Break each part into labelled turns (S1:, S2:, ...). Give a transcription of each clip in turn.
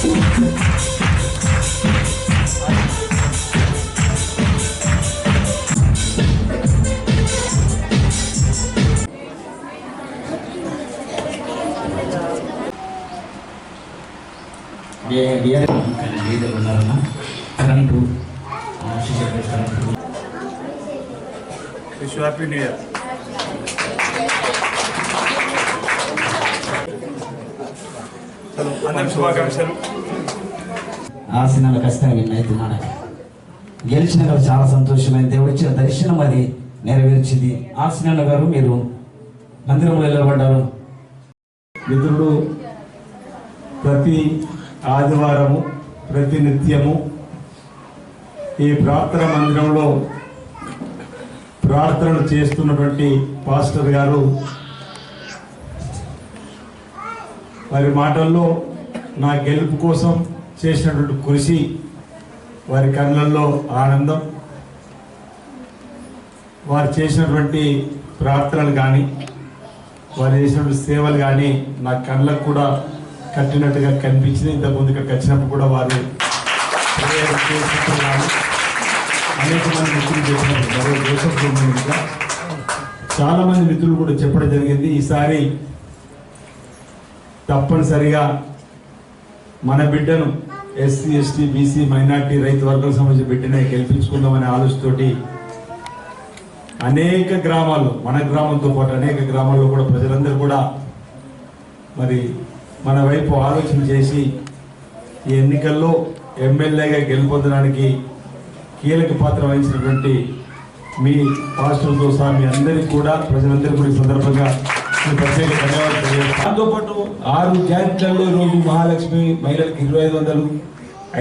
S1: dia dia gitu, karena dia
S2: benar-benar sekarang tuh oh, sisi sekarang tuh disuapin dia. అందరికి శుభాకాంక్షలు.
S1: ఆసనాలు ఖచ్చితంగా win గెలిచిన గారు చాలా సంతోషమైంది దేవుడు ఇచ్చిన దర్శనం అది నెరవేర్చింది. ఆసనాల గారు మీరు మందిరంలో నిలబడ్డారు.
S3: మిత్రుడు ప్రతి ఆదివారము ప్రతి నిత్యము ఈ ప్రార్థన మందిరంలో ప్రార్థనలు చేస్తున్నటువంటి పాస్టర్ గారు వారి మాటల్లో నా గెలుపు కోసం చేసినటువంటి కృషి వారి కళ్ళల్లో ఆనందం వారు చేసినటువంటి ప్రార్థనలు కానీ వారు చేసినటువంటి సేవలు కానీ నా కళ్ళకు కూడా కట్టినట్టుగా కనిపించింది. ఇంతకుముందు ముందు ఇక్కడికి వచ్చినప్పుడు కూడా వారు అనేక మంది మిత్రులు చెప్పినారు మరో జోసఫ్ చాలామంది చాలా మంది మిత్రులు కూడా చెప్పడం జరిగింది. ఈసారి తప్పనిసరిగా మన బిడ్డను ఎస్సీ ఎస్టీ బీసీ మైనార్టీ రైతు వర్గాలకు సంబంధించిన బిడ్డనే గెలిపించుకుందామనే ఆలోచనతోటి అనేక గ్రామాల్లో మన గ్రామంతో పాటు అనేక గ్రామాల్లో కూడా ప్రజలందరూ కూడా మరి మన వైపు ఆలోచన చేసి ఈ ఎన్నికల్లో ఎమ్మెల్యేగా గెలుపొందడానికి కీలక పాత్ర వహించినటువంటి మీ పాస్టర్తో సహా మీ అందరికీ కూడా ప్రజలందరికీ కూడా ఈ సందర్భంగా ప్రత్యేక ధన్యవాదాలు తెలియజేస్తున్నాను. దాంతో పాటు ఆరు గ్యారెంట్లలో ఈరోజు మహాలక్ష్మి మహిళలకు ఇరవై ఐదు వందలు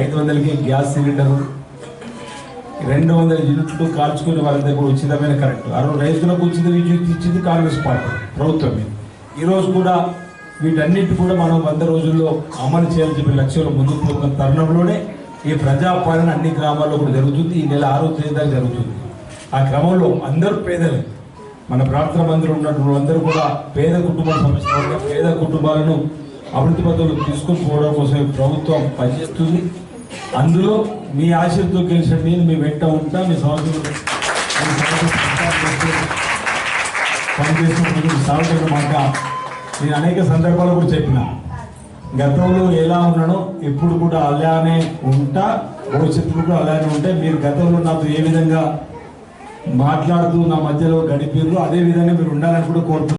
S3: ఐదు వందలకి గ్యాస్ సిలిండరు రెండు వందల యూనిట్లు కాల్చుకునే వాళ్ళందరూ కూడా ఉచితమైన కరెంట్. అరవై రైతులకు ఉచిత విద్యుత్ ఇచ్చింది కాంగ్రెస్ పార్టీ ప్రభుత్వమే ఈరోజు కూడా వీటన్నిటి కూడా మనం వంద రోజుల్లో అమలు చేయాలని చెప్పిన లక్ష్యంలో ముందుకు పోతున్న తరుణంలోనే ఈ ప్రజాపాలన అన్ని గ్రామాల్లో కూడా జరుగుతుంది. ఈ నెల ఆరో తేదీ జరుగుతుంది. ఆ క్రమంలో అందరూ పేదలే. మన ప్రార్థన మందిరం ఉన్నటువంటి అందరూ కూడా పేద కుటుంబాల సమస్య పేద కుటుంబాలను అభివృద్ధి పద్ధతులు తీసుకొని పోవడం కోసం ప్రభుత్వం పనిచేస్తుంది. అందులో మీ ఆశతో గెలిచిన నేను మీ వెంట ఉంటా మీ సమస్యలు పనిచేస్తున్న సాగుతున్న మాట నేను అనేక సందర్భాలు కూడా చెప్పిన. గతంలో ఎలా ఉన్నానో ఎప్పుడు కూడా అలానే ఉంటా భవిష్యత్తులో కూడా అలానే ఉంటే. మీరు గతంలో నాకు ఏ విధంగా మాట్లాడుతూ నా మధ్యలో గడిపారు అదే విధంగా మీరు ఉండాలని కూడా కోరుతున్నాను